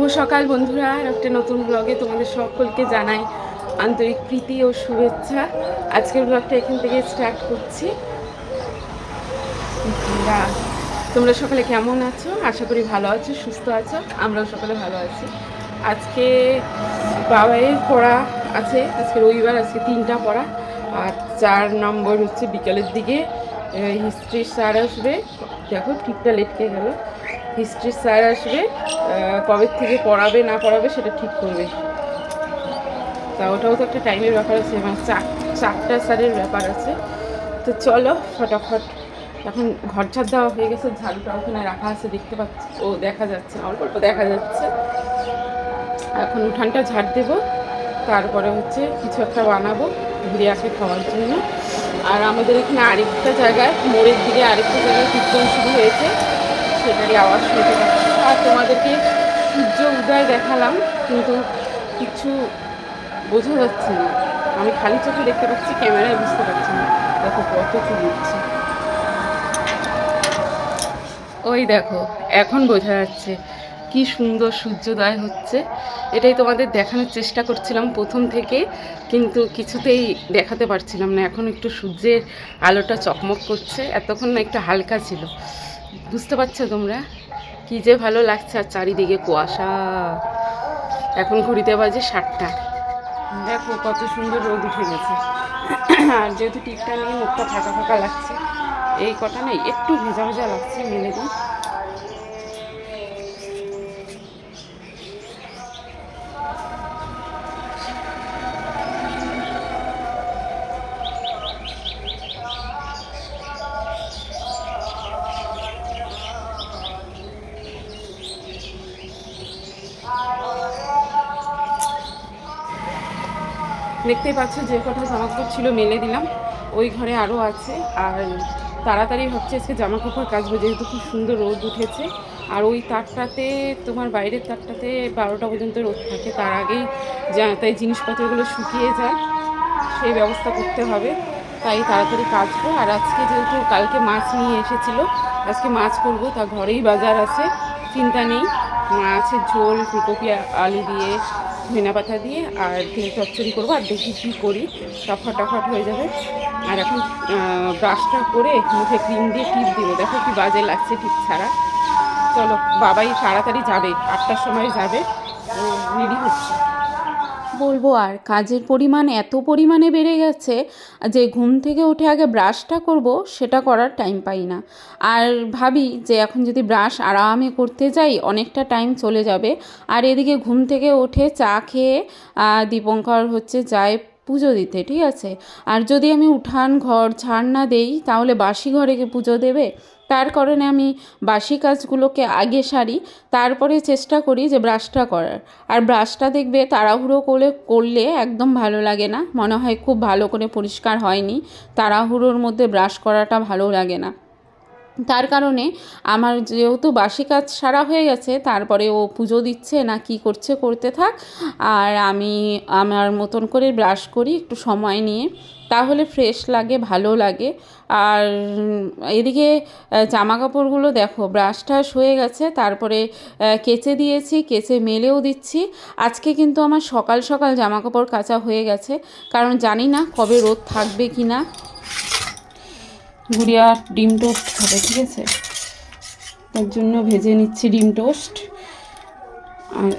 শুভ সকাল বন্ধুরা, আর একটা নতুন ব্লগে তোমাদের সকলকে জানাই আন্তরিক প্রীতি ও শুভেচ্ছা। আজকের ব্লগটা এখান থেকে স্টার্ট করছি। তোমরা সকলে কেমন আছো? আশা করি ভালো আছো, সুস্থ আছো, আমরাও সকলে ভালো আছি। আজকে বাবাইয়ের পড়া আছে, আজকে রবিবার, আজকে তিনটা পড়া। আর চার নম্বর হচ্ছে বিকালের দিকে হিস্ট্রি স্যার আসবে। দেখো, ঠিকটা লেটকে গেল। হিস্ট্রি স্যার আসবে কবে থেকে পড়াবে না পড়াবে সেটা ঠিক করবে। তা ওটাও তো একটা টাইমের ব্যাপার আছে এবং চার চারটা স্যারের ব্যাপার আছে। তো চলো ফটাফট এখন ঘর ছাদ দেওয়া হয়ে গেছে ঝাড়ুটা ওখানে রাখা আছে দেখতে পাচ্ছি ও দেখা যাচ্ছে না, অল্প অল্প দেখা যাচ্ছে। এখন উঠানটা ঝাড় দেবো তারপরে হচ্ছে কিছু একটা বানাবো বিরিয়াকে খাওয়ার জন্য। আর আমাদের এখানে আরেকটা জায়গায় মোড়ের দিকে আরেকটা জায়গায় কীর্তন শুরু হয়েছে। সেটারই আওয়াজ শুনতে পাচ্ছি। আর তোমাদেরকে সূর্য উদয় দেখালাম, কিন্তু কিছু বোঝা যাচ্ছে না। আমি খালি চোখে দেখতে পাচ্ছি, ক্যামেরায় বুঝতে পারছি না। দেখো কত চুল উঠছে ওই দেখো, এখন বোঝা যাচ্ছে কি সুন্দর সূর্যোদয় হচ্ছে। এটাই তোমাদের দেখানোর চেষ্টা করছিলাম প্রথম থেকে, কিন্তু কিছুতেই দেখাতে পারছিলাম না। এখন একটু সূর্যের আলোটা চকমক করছে, এতক্ষণ না একটু হালকা ছিল। বুঝতে পারছ তোমরা? কি যে ভালো লাগছে আর চারিদিকে কুয়াশা। এখন ঘড়িতে বাজে সাতটা। দেখো কত সুন্দর রোদ উঠে গেছে। আর যেহেতু টিপটা নিয়ে মুখটা ফাঁকা ফাঁকা লাগছে, এই কটা নেই একটু ভেজা ভেজা লাগছে মেলে দিই দেখতেই পাচ্ছ যে কটা জামা কাপড় ছিল, মেলে দিলাম। ওই ঘরে আরও আছে। আর তাড়াতাড়ি ভাবছি আজকে জামা কাপড় কাচবো, যেহেতু খুব সুন্দর রোদ উঠেছে। আর ওই তারটাতে, তোমার বাইরের তারটাতে বারোটা পর্যন্ত রোদ থাকে। তার আগেই তাই জিনিসপত্রগুলো শুকিয়ে যায়। সেই ব্যবস্থা করতে হবে। তাই তাড়াতাড়ি কাচবো। আর আজকে যেহেতু কালকে মাছ নিয়ে এসেছিল, আজকে মাছ করব। তা ঘরেই বাজার আছে, চিন্তা নেই। মাছের ঝোল, ফুলকপি, আলু দিয়ে ধনে পাতা দিয়ে আর তেল চচ্চড়ি করব, আর দেখি কী করি। সব ফটাফট হয়ে যাবে। আর এখন ব্রাশটা করে মুখে ক্রিম দিয়ে টিপ দিব। দেখো কি বাজে লাগছে টিপ ছাড়া। চলো, বাবাই তাড়াতাড়ি যাবে। আটটার সময় যাবে। রেডি হচ্ছে। বলব আর কাজের পরিমাণ এত পরিমাণে বেড়ে গেছে যে ঘুম থেকে উঠে আগে ব্রাশটা করব, সেটা করার টাইম পাই না। আর ভাবি যে এখন যদি ব্রাশ আরামে করতে যাই, অনেকটা টাইম চলে যাবে। আর এদিকে ঘুম থেকে উঠে চা খেয়ে দীপঙ্কর হচ্ছে যায় পুজো দিতে, ঠিক আছে? আর যদি আমি উঠান, ঘর ছাড় না দেই, তাহলে বাসি ঘরে পুজো দেবে? তার কারণে আমি বাসি কাজগুলোকে আগে সারি, তারপরে চেষ্টা করি যে ব্রাশটা করার। আর ব্রাশটা দেখবে তাড়াহুড়ো করে করলে একদম ভালো লাগে না, মনে হয় খুব ভালো করে পরিষ্কার হয়নি, তাড়াহুড়োর মধ্যে ব্রাশ করাটা ভালো লাগে না। তার কারণে আমার যেহেতু বাসি কাজ সারা হয়ে গেছে, তারপরে ও পুজো দিচ্ছে না কি করছে করতে থাক, আর আমি আমার মতন করে ব্রাশ করি একটু সময় নিয়ে, তাহলে ফ্রেশ লাগে, ভালো লাগে। আর এদিকে জামা কাপড়গুলো দেখো ব্রাশ টাশ হয়ে গেছে, তারপরে কেচে দিয়েছি, কেচে মেলেও দিচ্ছি। আজকে কিন্তু আমার সকাল সকাল জামা কাপড় কাচা হয়ে গেছে, কারণ জানি না কবে রোদ থাকবে কি না। গুড়িয়া ডিম টোস্ট খাবে, ঠিক আছে? তার জন্য ভেজে নিচ্ছি ডিম টোস্ট। আর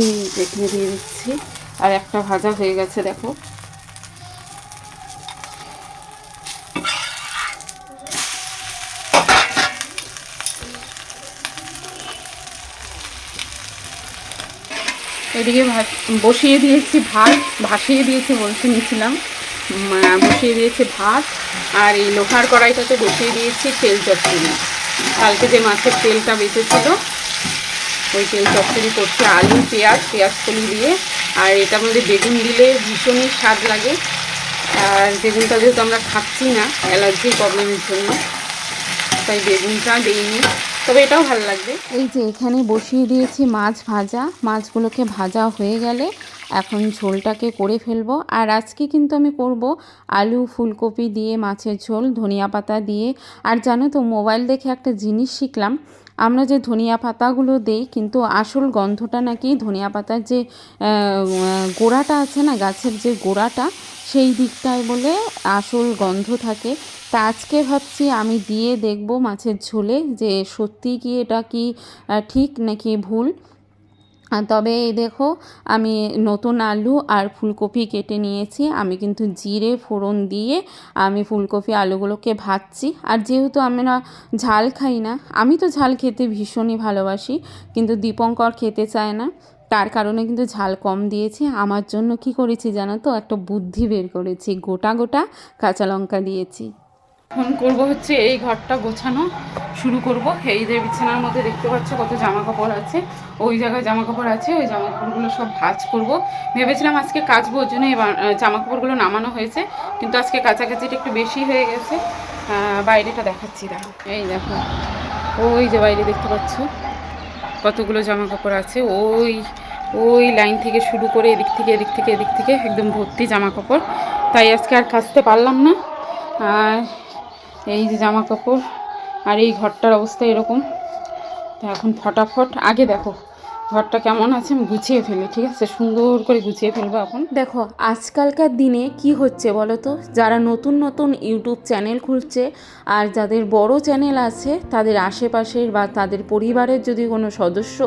এই এখানে দিয়ে দিচ্ছি। আর একটা ভাজা হয়ে গেছে, দেখো। এদিকে বসিয়ে দিয়েছি ভাত, ভাসিয়ে দিয়েছি বলতে নিয়েছিলাম। বসিয়ে দিয়েছি ভাত, আর এই লোহার কড়াইটাতে বসিয়ে দিয়েছি তেল চচ্চড়ি। কালকে যে মাছের তেলটা বেঁচেছিল, ওই তেল চচ্চড়ি করছি, আলু, পেঁয়াজ পেঁয়াজ কলি দিয়ে। আর এটার মধ্যে বেগুন দিলে ভীষণই স্বাদ লাগে। আর বেগুনটা যেহেতু আমরা খাচ্ছি না অ্যালার্জির প্রবলেমের জন্য, তাই বেগুনটা দিইনি। তবে এটাও ভালো লাগবে। এই যে এখানে বসিয়ে দিয়েছি মাছ ভাজা। মাছগুলোকে ভাজা হয়ে গেলে এখন ঝোলটাকে করে ফেলব। আর আজকে কিন্তু আমি করব আলু, ফুলকপি দিয়ে মাছের ঝোল, ধনিয়া পাতা দিয়ে। আর জানো তো, মোবাইল দেখে একটা জিনিস শিখলাম। আমরা যে ধনিয়া পাতাগুলো দেই, কিন্তু আসল গন্ধটা নাকি ধনিয়া পাতার যে গোড়াটা আছে না, গাছের যে গোড়াটা, সেই দিকটায় বলে আসল গন্ধ থাকে। তা আজকে ভাবছি আমি দিয়ে দেখব মাছের ঝোলে যে সত্যি কি এটা কি ঠিক নাকি ভুল। তবে এই দেখো, আমি নতুন আলু আর ফুলকপি কেটে নিয়েছি। আমি কিন্তু জিরে ফোড়ন দিয়ে আমি ফুলকপি আলুগুলোকে ভাজছি। আর যেহেতু আমরা ঝাল খাই না, আমি তো ঝাল খেতে ভীষণই ভালোবাসি, কিন্তু দীপঙ্কর খেতে চায় না। তার কারণে কিন্তু ঝাল কম দিয়েছি। আমার জন্য কি করেছি জানো তো? একটা বুদ্ধি বের করেছি। গোটা গোটা কাঁচা লঙ্কা দিয়েছি। ফোন করব হচ্ছে এই ঘরটা গোছানো, শুরু করব। এই যে বিছানার মধ্যে দেখতে পাচ্ছ কত জামা কাপড় আছে। ওই জায়গায় জামা কাপড় আছে, ওই জামা কাপড়গুলো সব ভাঁজ করব। ভেবেছিলাম আজকে কাচবো ওর জন্য জামা কাপড়গুলো নামানো হয়েছে। কিন্তু আজকে কাছাকাছিটা একটু বেশি হয়ে গেছে। বাইরেটা দেখাচ্ছি দেখো এই দেখো, ওই যে বাইরে দেখতে পাচ্ছ কতগুলো জামা কাপড় আছে। ওই ওই লাইন থেকে শুরু করে এদিক থেকে এদিক থেকে এদিক থেকে একদম ভর্তি জামা কাপড় তাই আজকে আর কাচতে পারলাম না। আর এই যে জামা কাপড় আর এই ঘরটার অবস্থা এরকম। তো এখন ফটাফট আগে দেখো। ঘরটা কেমন আছে আমি গুছিয়ে ফেলি, ঠিক আছে? সুন্দর করে গুছিয়ে ফেলব এখন। দেখো, আজকালকার দিনে কি হচ্ছে বলো তো? যারা নতুন নতুন ইউটিউব চ্যানেল খুলছে আর যাদের বড় চ্যানেল আছে, তাদের আশেপাশের বা তাদের পরিবারের যদি কোনো সদস্য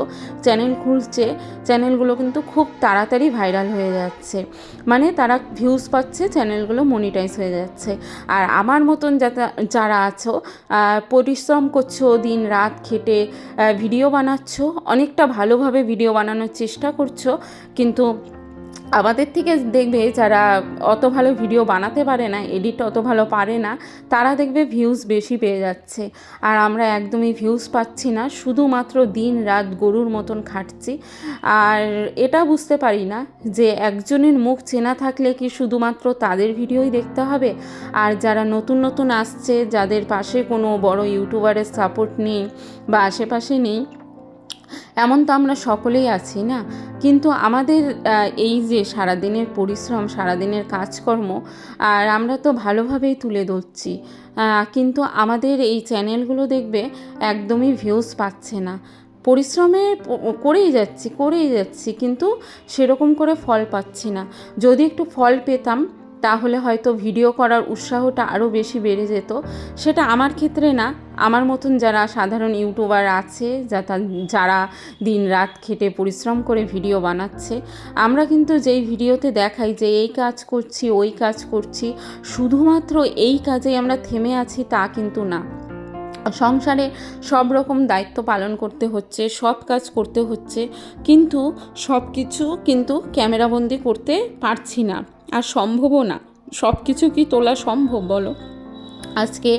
চ্যানেল খুলছে, চ্যানেলগুলো কিন্তু খুব তাড়াতাড়ি ভাইরাল হয়ে যাচ্ছে। মানে তারা ভিউজ পাচ্ছে, চ্যানেলগুলো মনিটাইজ হয়ে যাচ্ছে। আর আমার মতন যাতে, যারা আছো পরিশ্রম করছ, দিন রাত খেটে ভিডিও বানাচ্ছো, অনেকটা ভালোভাবে ভিডিও বানানোর চেষ্টা করছ, কিন্তু আমাদের থেকে দেখবে যারা অত ভালো ভিডিও বানাতে পারে না এডিট অত ভালো পারে না, তারা দেখবে ভিউজ বেশি পেয়ে যাচ্ছে। আর আমরা একদমই ভিউজ পাচ্ছি না, শুধুমাত্র দিন রাত গরুর মতন খাটছি। আর এটা বুঝতে পারি না যে একজনের মুখ চেনা থাকলে কি শুধুমাত্র তাদের ভিডিওই দেখতে হবে? আর যারা নতুন নতুন আসছে, যাদের পাশে কোনো বড় ইউটিউবারের সাপোর্ট নেই বা আশেপাশে নেই এমন তো আমরা সকলেই আছি না? কিন্তু আমাদের এই যে সারাদিনের পরিশ্রম, সারাদিনের কাজকর্ম, আর আমরা তো ভালোভাবেই তুলে ধরছি কিন্তু আমাদের এই চ্যানেলগুলো দেখবে একদমই ভিউজ পাচ্ছে না। পরিশ্রমে করেই যাচ্ছি করেই যাচ্ছি, কিন্তু সেরকম করে ফল পাচ্ছি না। যদি একটু ফল পেতাম, তাহলে হয়তো ভিডিও করার উৎসাহটা আরও বেশি বেড়ে যেত। সেটা আমার ক্ষেত্রে না আমার মতন যারা সাধারণ ইউটিউবার আছে যা যারা দিন রাত খেটে পরিশ্রম করে ভিডিও বানাচ্ছে, আমরা কিন্তু যেই ভিডিওতে দেখাই যে এই কাজ করছি, ওই কাজ করছি, শুধুমাত্র এই কাজেই আমরা থেমে আছি তা কিন্তু না। সংসারে সব রকম দায়িত্ব পালন করতে হচ্ছে, সব কাজ করতে হচ্ছে, কিন্তু সব কিছু কিন্তু ক্যামেরাবন্দি করতে পারছি না, আর সম্ভবও না। সব কিছু কি তোলা সম্ভব বলো? আজকে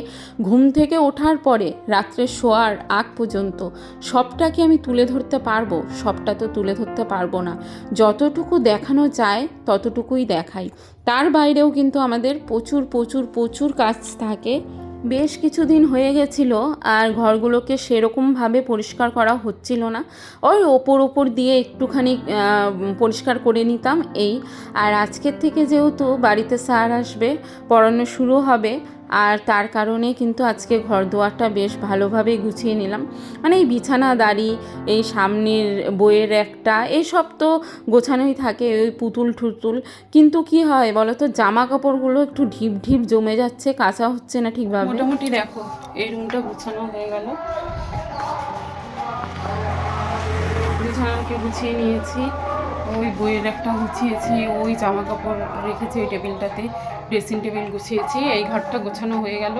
ঘুম থেকে ওঠার পরে রাত্রে শোয়ার আগ পর্যন্ত সবটা কি আমি তুলে ধরতে পারব, সবটা তো তুলে ধরতে পারব না। যতটুকু দেখানো যায় ততটুকুই দেখাই। তার বাইরেও কিন্তু আমাদের প্রচুর প্রচুর প্রচুর কাজ থাকে। বেশ কিছুদিন হয়ে গেছিল আর ঘরগুলোকে সেরকমভাবে পরিষ্কার করা হচ্ছিল না। ওই ওপর ওপর দিয়ে একটুখানি পরিষ্কার করে নিতাম এই। আর আজকের থেকে যেহেতু বাড়িতে স্যার আসবে, পড়ানো শুরু হবে আর তার কারণে কিন্তু আজকে ঘর দুয়ারটা বেশ ভালোভাবেই গুছিয়ে নিলাম। মানে এই বিছানা, দাড়ি, এই সামনের বইয়ের একটা এইসব তো গোছানোই থাকে, ওই পুতুল ঠুতুল। কিন্তু কি হয় বলো তো জামা কাপড়গুলো একটু ঢিপ ঢিপ জমে যাচ্ছে, কাঁচা হচ্ছে না ঠিকভাবে? মোটামুটি দেখো, এই রুমটা গুছানো হয়ে গেল। বিছানাকে গুছিয়ে নিয়েছি, ওই বইয়ের একটা গুছিয়েছি, ওই জামা কাপড় রেখেছি ওই টেবিলটাতে। ড্রেসিং টেবিল গুছিয়েছি এই ঘরটা গোছানো হয়ে গেল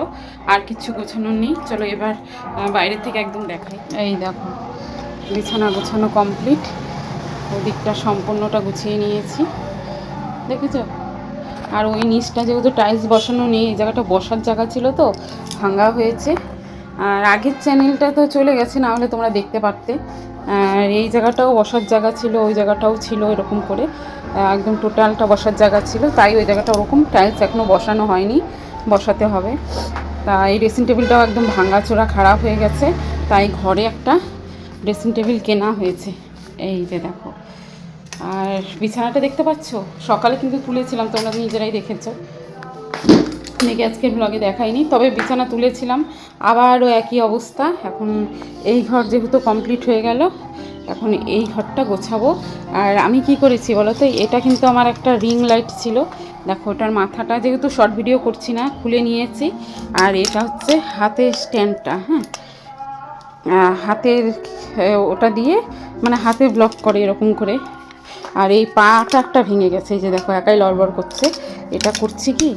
আর কিছু গোছানো নেই। চলো এবার আহ, বাইরের থেকে একদম দেখাই। এই দেখো বিছানা গোছানো কমপ্লিট। ওদিকটা সম্পূর্ণটা গুছিয়ে নিয়েছি। দেখেছ? আর ওই নিচটা যেহেতু টাইলস বসানো নেই এই জায়গাটা বসার জায়গা ছিল তো ভাঙা হয়েছে। আর আগের চ্যানেলটা তো চলে গেছে না হলে তোমরা দেখতে পারতে। আর এই জায়গাটাও বসার জায়গা ছিল ওই জায়গাটাও ছিল এরকম করে। একদম টোটালটা বসার জায়গা ছিল, তাই ওই জায়গাটা ওরকম টাইলস এখনও বসানো হয়নি, বসাতে হবে। তা এই ড্রেসিং টেবিলটাও একদম ভাঙাচোরা খারাপ হয়ে গেছে, তাই ঘরে একটা ড্রেসিং টেবিল কেনা হয়েছে। এই যে দেখো। আর বিছানাটা দেখতে পাচ্ছ? সকালে কিন্তু তুলেছিলাম, তোমরা নিজেরাই দেখেছ। মেয়েকে আজকে ব্লগে দেখাইনি, তবে বিছানা তুলেছিলাম। আবারও একই অবস্থা, এখন এই ঘর যেহেতু কমপ্লিট হয়ে গেল এখন এই ঘরটা গোছাবো। আর আমি কি করেছি বলো তো এটা কিন্তু আমার একটা রিং লাইট ছিল। দেখো, ওটার মাথাটা যেহেতু শর্ট ভিডিও করছি না, খুলে নিয়েছি। আর এটা হচ্ছে হাতের স্ট্যান্ডটা হ্যাঁ? হাতের ওটা দিয়ে মানে হাতে ব্লক করে এরকম করে। আর এই পাটা একটা ভেঙে গেছে, এই যে দেখো, একাই লড়বড় করছে। এটা করছি কি?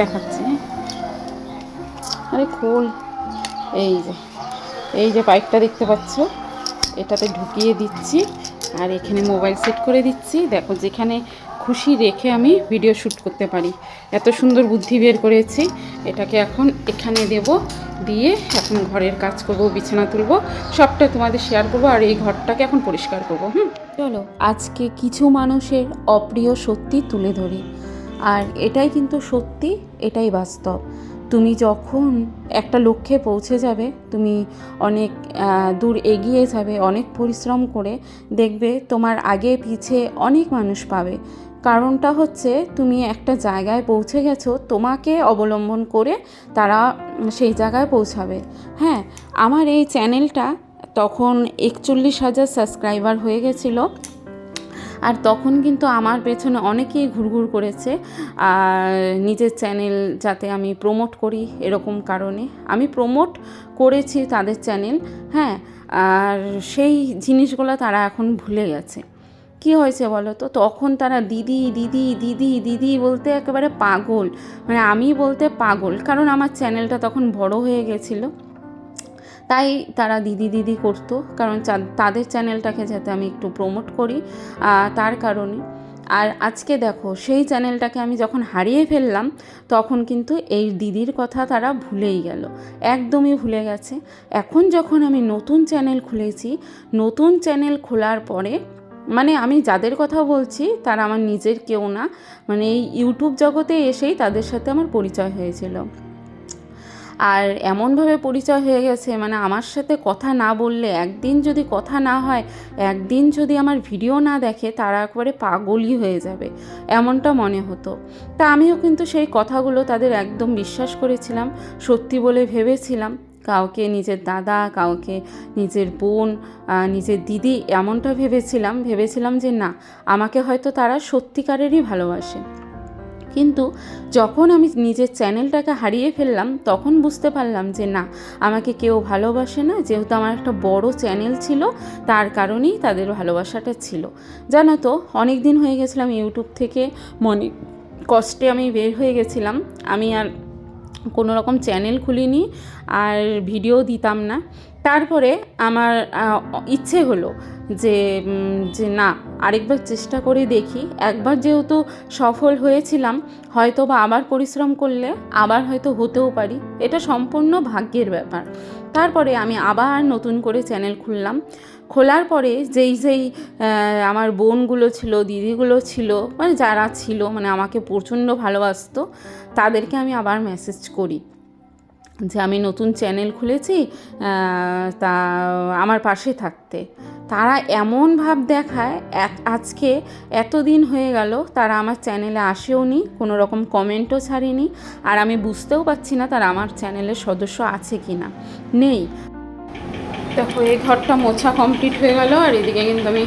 দেখাচ্ছি হ্যাঁ। আরে খোল, এই যে এই যে পাইপটা দেখতে পাচ্ছ? এটাতে ঢুকিয়ে দিচ্ছি আর এখানে মোবাইল সেট করে দিচ্ছি। দেখো, যেখানে খুশি রেখে আমি ভিডিও শ্যুট করতে পারি। এত সুন্দর বুদ্ধি বের করেছি। এটাকে এখন এখানে দেব। দিয়ে এখন ঘরের কাজ করব, বিছানা তুলব, সবটা তোমাদের শেয়ার করব আর এই ঘরটাকে এখন পরিষ্কার করব, হুম? চলো, আজকে কিছু মানুষের অপ্রিয় সত্যি তুলে ধরি। আর এটাই কিন্তু সত্যি, এটাই বাস্তব। তুমি যখন একটা লক্ষ্যে পৌঁছে যাবে, তুমি অনেক দূর এগিয়ে যাবে, অনেক পরিশ্রম করে দেখবে তোমার আগে পিছে অনেক মানুষ পাবে। কারণটা হচ্ছে তুমি একটা জায়গায় পৌঁছে গেছো, তোমাকে অবলম্বন করে তারা সেই জায়গায় পৌঁছাবে। হ্যাঁ আমার এই চ্যানেলটা তখন একচল্লিশ হাজার সাবস্ক্রাইবার হয়ে গেছিল। আর তখন কিন্তু আমার পেছনে অনেকেই ঘুরঘুর করেছে, আর নিজের চ্যানেল যাতে আমি প্রমোট করি এরকম কারণে। আমি প্রমোট করেছি তাদের চ্যানেল হ্যাঁ আর সেই জিনিসগুলো তারা এখন ভুলে গেছে। কি হয়েছে বলো তো? তখন তারা দিদি দিদি দিদি দিদি বলতে একেবারে পাগল। মানে আমি বলতে পাগল, কারণ আমার চ্যানেলটা তখন বড় হয়ে গেছিল। তাই তারা দিদি দিদি করতো, কারণ তাদের চ্যানেলটাকে যাতে আমি একটু প্রমোট করি তার কারণে। আর আজকে দেখো, সেই চ্যানেলটাকে আমি যখন হারিয়ে ফেললাম, তখন কিন্তু এই দিদির কথা তারা ভুলেই গেল। একদমই ভুলে গেছে। এখন যখন আমি নতুন চ্যানেল খুলেছি, নতুন চ্যানেল খোলার পরে মানে আমি যাদের কথা বলছি, তারা আমার নিজের কেউ না মানে এই ইউটিউব জগতে এসেই তাদের সাথে আমার পরিচয় হয়েছিল। আর এমনভাবে পরিচয় হয়ে গেছে মানে আমার সাথে কথা না বললে, একদিন যদি কথা না হয়, একদিন যদি আমার ভিডিও না দেখে, তারা একবারে পাগলই হয়ে যাবে, এমনটা মনে হতো। তা আমিও কিন্তু সেই কথাগুলো তাদের একদম বিশ্বাস করেছিলাম, সত্যি বলে ভেবেছিলাম। কাউকে নিজের দাদা, কাউকে নিজের বোন নিজের দিদি এমনটা ভেবেছিলাম ভেবেছিলাম যে না, আমাকে হয়তো তারা সত্যিকারেরই ভালোবাসে। কিন্তু যখন আমি নিজের চ্যানেলটাকে হারিয়ে ফেললাম, তখন বুঝতে পারলাম যে না, আমাকে কেউ ভালোবাসে না। যেহেতু আমার একটা বড় চ্যানেল ছিল, তার কারণেই তাদের ভালোবাসাটা ছিল। জানো তো অনেক দিন হয়ে গেছিলাম ইউটিউব থেকে, মনে কষ্টে আমি বের হয়ে গেছিলাম। আমি আর কোনো রকম চ্যানেল খুলিনি আর ভিডিও দিতাম না। তারপরে আমার ইচ্ছে হলো যে যে না, আরেকবার চেষ্টা করে দেখি। একবার যেহেতু সফল হয়েছিলাম হয়তো বা আবার পরিশ্রম করলে আবার হয়তো হতেও পারি। এটা সম্পূর্ণ ভাগ্যের ব্যাপার। তারপরে আমি আবার নতুন করে চ্যানেল খুললাম। খোলার পরে যেই যেই আমার বোনগুলো ছিল, দিদিগুলো ছিল মানে যারা ছিল মানে আমাকে প্রচণ্ড ভালোবাসতো তাদেরকে আমি আবার মেসেজ করি যে আমি নতুন চ্যানেল খুলেছি তা আমার পাশে থাকতে। তারা এমন ভাব দেখায় আজকে এতদিন হয়ে গেল, তারা আমার চ্যানেলে আসেও নি, কোনো রকম কমেন্টও ছাড়েনি, আর আমি বুঝতেও পারছি না তারা আমার চ্যানেলের সদস্য আছে কি না। নেই। দেখো, এই ঘরটা মোছা কমপ্লিট হয়ে গেল, আর এদিকে কিন্তু আমি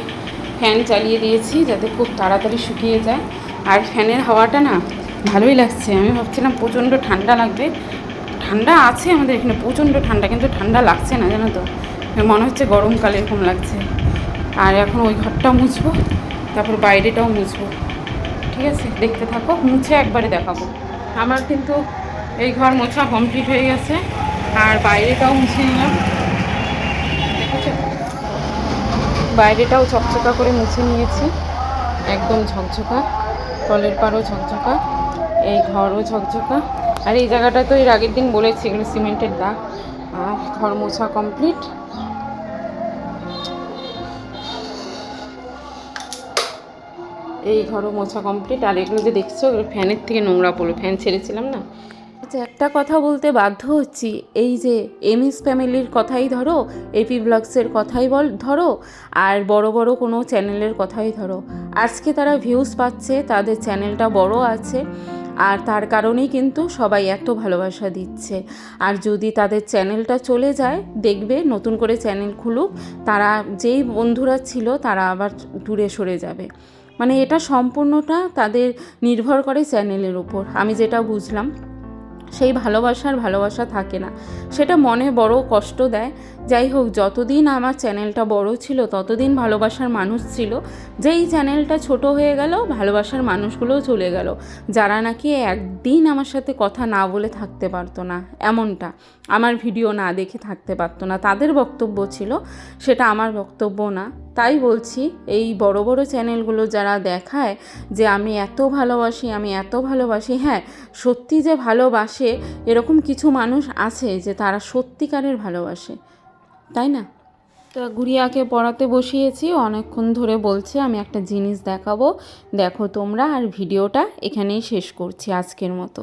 ফ্যান চালিয়ে দিয়েছি যাতে খুব তাড়াতাড়ি শুকিয়ে যায়। আর ফ্যানের হাওয়াটা না ভালোই লাগছে। আমি ভাবছিলাম প্রচণ্ড ঠান্ডা লাগবে। ঠান্ডা আছে আমাদের এখানে, প্রচণ্ড ঠান্ডা, কিন্তু ঠান্ডা লাগছে না, জানো তো? মনে হচ্ছে গরমকালে এরকম লাগছে। আর এখন ওই ঘরটা মুছবো, তারপর বাইরেটাও মুছবো। ঠিক আছে? দেখতে থাকো, মুছে একবারে দেখাবো। আমার কিন্তু এই ঘর মোছা কমপ্লিট হয়ে গেছে, আর বাইরেটাও মুছে নিলাম? বাইরেটাও ঝকঝকা করে মুছে নিয়েছি। একদম ঝকঝকা, কলের পাড়ও ঝকঝকা। এই ঘরও ঝকঝকা। আর এই জায়গাটা তো এর আগের দিন বলেছি এগুলো সিমেন্টের দাগ। আর ঘর মোছা কমপ্লিট এই ঘরও মোছা কমপ্লিট আর এগুলো যে দেখছ, এগুলো ফ্যানের থেকে নোংরা পড়ল। ফ্যান ছেড়েছিলাম না? আচ্ছা একটা কথা বলতে বাধ্য হচ্ছি। এই যে এমএস ফ্যামিলির কথাই ধরো এপি ব্লগসের কথাই বল, ধরো, আর বড় বড় কোনো চ্যানেলের কথাই ধরো। আজকে তারা ভিউজ পাচ্ছে, তাদের চ্যানেলটা বড় আছে। আর তার কারণেই কিন্তু সবাই এত ভালোবাসা দিচ্ছে। আর যদি তাদের চ্যানেলটা চলে যায়, দেখবে নতুন করে চ্যানেল খুলুক, তারা যেই বন্ধুরা ছিল তারা আবার দূরে সরে যাবে। মানে এটা সম্পূর্ণটা তাদের নির্ভর করে চ্যানেলের উপর আমি যেটা বুঝলাম সেই ভালোবাসার ভালোবাসা থাকে না। সেটা মনে বড় কষ্ট দেয়। যাই হোক, যতদিন আমার চ্যানেলটা বড় ছিল, ততদিন ভালোবাসার মানুষ ছিল। যেই চ্যানেলটা ছোট হয়ে গেল, ভালোবাসার মানুষগুলোও চলে গেল। যারা নাকি একদিন আমার সাথে কথা না বলে থাকতে পারতো না, এমনটা। আমার ভিডিও না দেখে থাকতে পারতো না। তাদের বক্তব্য ছিল, সেটা আমার বক্তব্য না। তাই বলছি, এই বড় বড় চ্যানেলগুলো যারা দেখায় যে আমি এত ভালোবাসি, আমি এত ভালোবাসি হ্যাঁ সত্যি যে ভালোবাসে, এরকম কিছু মানুষ আছে যে তারা সত্যিকারের ভালোবাসে। তাই না? তো গুড়িয়াকে পড়াতে বসিয়েছি, অনেকক্ষণ ধরে বলছে, আমি একটা জিনিস দেখাবো। দেখো তোমরা, আর ভিডিওটা এখানেই শেষ করছি আজকের মতো।